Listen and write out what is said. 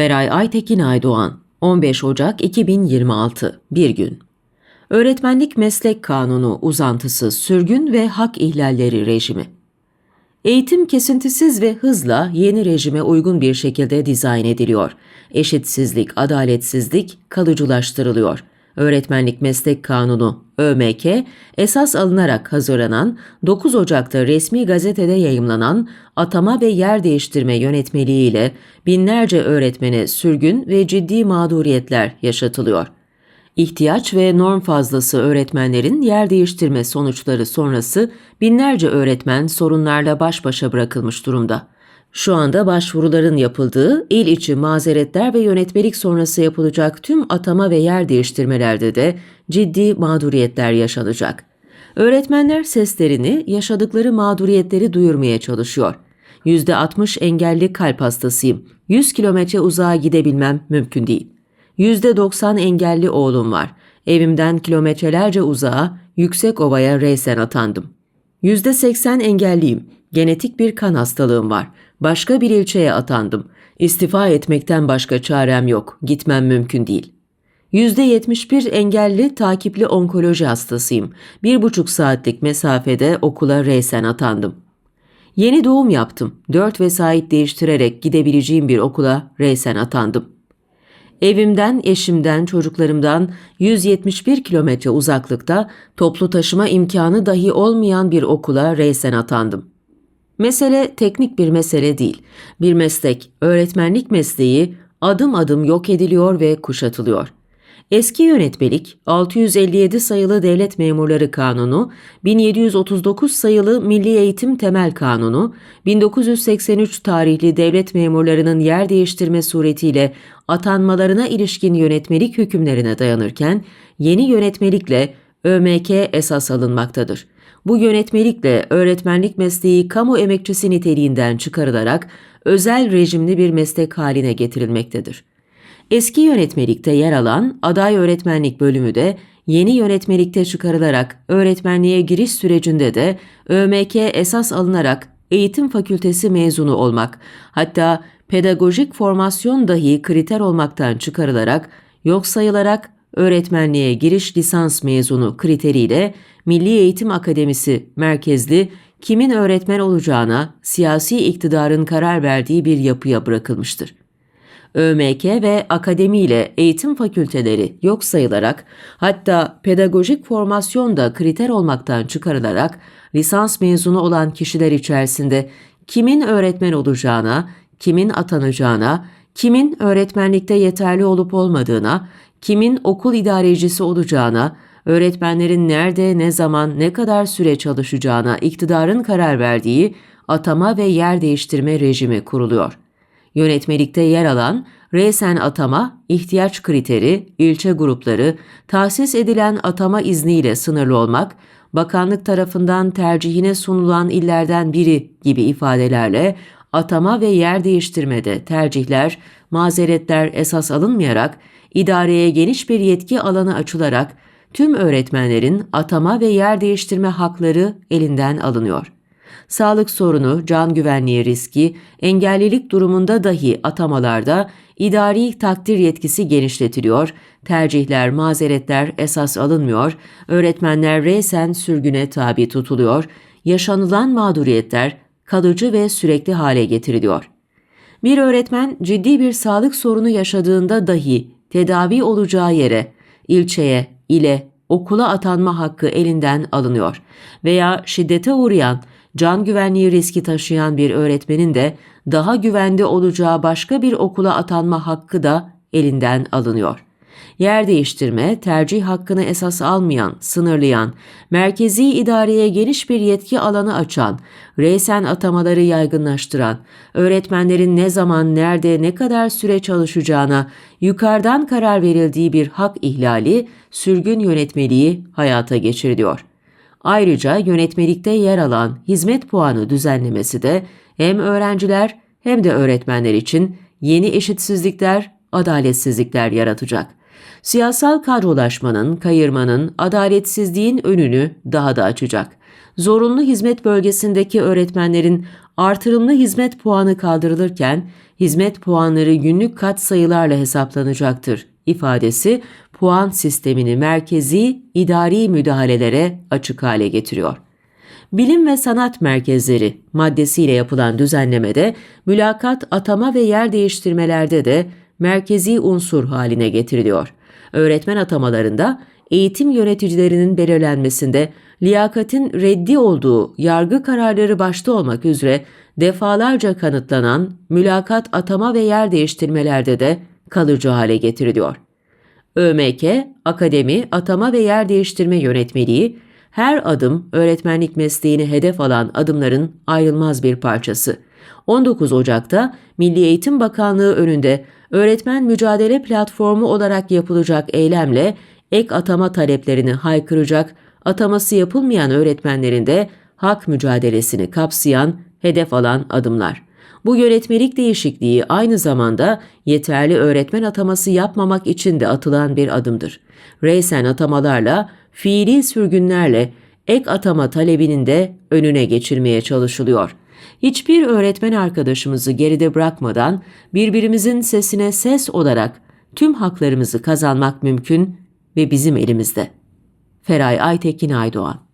Feray Aytekin Aydoğan 15 Ocak 2026 Bir gün Öğretmenlik Meslek Kanunu uzantısı sürgün ve hak ihlalleri rejimi Eğitim kesintisiz ve hızla yeni rejime uygun bir şekilde dizayn ediliyor. Eşitsizlik, adaletsizlik kalıcılaştırılıyor. Öğretmenlik Meslek Kanunu ÖMK esas alınarak hazırlanan 9 Ocak'ta resmi gazetede yayımlanan atama ve yer değiştirme yönetmeliğiyle binlerce öğretmene sürgün ve ciddi mağduriyetler yaşatılıyor. İhtiyaç ve norm fazlası öğretmenlerin yer değiştirme sonuçları sonrası binlerce öğretmen sorunlarla baş başa bırakılmış durumda. Şu anda başvuruların yapıldığı il içi mazeretler ve yönetmelik sonrası yapılacak tüm atama ve yer değiştirmelerde de ciddi mağduriyetler yaşanacak. Öğretmenler seslerini, yaşadıkları mağduriyetleri duyurmaya çalışıyor. %60 engelli kalp hastasıyım. 100 kilometre uzağa gidebilmem mümkün değil. %90 engelli oğlum var. Evimden kilometrelerce uzağa, yüksek ovaya reysen atandım. %80 engelliyim. Genetik bir kan hastalığım var. Başka bir ilçeye atandım. İstifa etmekten başka çarem yok. Gitmem mümkün değil. %71 engelli takipli onkoloji hastasıyım. Bir buçuk saatlik mesafede okula reysen atandım. Yeni doğum yaptım. Dört vesait değiştirerek gidebileceğim bir okula reysen atandım. Evimden, eşimden, çocuklarımdan 171 kilometre uzaklıkta toplu taşıma imkanı dahi olmayan bir okula reysen atandım. Mesele teknik bir mesele değil. Bir meslek, öğretmenlik mesleği adım adım yok ediliyor ve kuşatılıyor. Eski yönetmelik 657 sayılı Devlet Memurları Kanunu, 1739 sayılı Milli Eğitim Temel Kanunu, 1983 tarihli devlet memurlarının yer değiştirme suretiyle atanmalarına ilişkin yönetmelik hükümlerine dayanırken yeni yönetmelikle ÖMK esas alınmaktadır. Bu yönetmelikle öğretmenlik mesleği kamu emekçisi niteliğinden çıkarılarak özel rejimli bir meslek haline getirilmektedir. Eski yönetmelikte yer alan aday öğretmenlik bölümü de yeni yönetmelikte çıkarılarak öğretmenliğe giriş sürecinde de ÖMK esas alınarak eğitim fakültesi mezunu olmak, hatta pedagojik formasyon dahi kriter olmaktan çıkarılarak yok sayılarak öğretmenliğe giriş lisans mezunu kriteriyle Milli Eğitim Akademisi merkezli kimin öğretmen olacağına siyasi iktidarın karar verdiği bir yapıya bırakılmıştır. ÖMK ve akademi ile eğitim fakülteleri yok sayılarak hatta pedagojik formasyon da kriter olmaktan çıkarılarak lisans mezunu olan kişiler içerisinde kimin öğretmen olacağına, kimin atanacağına, kimin öğretmenlikte yeterli olup olmadığına, kimin okul idarecisi olacağına, öğretmenlerin nerede, ne zaman, ne kadar süre çalışacağına iktidarın karar verdiği atama ve yer değiştirme rejimi kuruluyor. Yönetmelikte yer alan resen atama, ihtiyaç kriteri, ilçe grupları, tahsis edilen atama izniyle sınırlı olmak, bakanlık tarafından tercihine sunulan illerden biri gibi ifadelerle atama ve yer değiştirmede tercihler, mazeretler esas alınmayarak idareye geniş bir yetki alanı açılarak tüm öğretmenlerin atama ve yer değiştirme hakları elinden alınıyor. Sağlık sorunu, can güvenliği riski, engellilik durumunda dahi atamalarda idari takdir yetkisi genişletiliyor, tercihler, mazeretler esas alınmıyor, öğretmenler resen sürgüne tabi tutuluyor, yaşanılan mağduriyetler kalıcı ve sürekli hale getiriliyor. Bir öğretmen ciddi bir sağlık sorunu yaşadığında dahi tedavi olacağı yere, ilçeye, ile, okula atanma hakkı elinden alınıyor veya şiddete uğrayan, can güvenliği riski taşıyan bir öğretmenin de daha güvende olacağı başka bir okula atanma hakkı da elinden alınıyor. Yer değiştirme, tercih hakkını esas almayan, sınırlayan, merkezi idareye geniş bir yetki alanı açan, reysen atamaları yaygınlaştıran, öğretmenlerin ne zaman, nerede, ne kadar süre çalışacağına yukarıdan karar verildiği bir hak ihlali, sürgün yönetmeliği hayata geçiriliyor. Ayrıca yönetmelikte yer alan hizmet puanı düzenlemesi de hem öğrenciler hem de öğretmenler için yeni eşitsizlikler, adaletsizlikler yaratacak. Siyasal kadrolaşmanın, kayırmanın, adaletsizliğin önünü daha da açacak. Zorunlu hizmet bölgesindeki öğretmenlerin artırımlı hizmet puanı kaldırılırken hizmet puanları günlük kat sayılarla hesaplanacaktır ifadesi puan sistemini merkezi idari müdahalelere açık hale getiriyor. Bilim ve sanat merkezleri maddesiyle yapılan düzenlemede mülakat, atama ve yer değiştirmelerde de merkezi unsur haline getiriliyor. Öğretmen atamalarında eğitim yöneticilerinin belirlenmesinde liyakatin reddi olduğu yargı kararları başta olmak üzere defalarca kanıtlanan mülakat, atama ve yer değiştirmelerde de kalıcı hale getiriliyor. ÖMK, akademi, atama ve yer değiştirme yönetmeliği, her adım öğretmenlik mesleğini hedef alan adımların ayrılmaz bir parçası. 19 Ocak'ta Milli Eğitim Bakanlığı önünde öğretmen mücadele platformu olarak yapılacak eylemle ek atama taleplerini haykıracak, ataması yapılmayan öğretmenlerin de hak mücadelesini kapsayan, hedef alan adımlar. Bu yönetmelik değişikliği aynı zamanda yeterli öğretmen ataması yapmamak için de atılan bir adımdır. Reysen atamalarla, fiili sürgünlerle ek atama talebinin de önüne geçilmeye çalışılıyor. Hiçbir öğretmen arkadaşımızı geride bırakmadan birbirimizin sesine ses olarak tüm haklarımızı kazanmak mümkün ve bizim elimizde. Feray Aytekin Aydoğan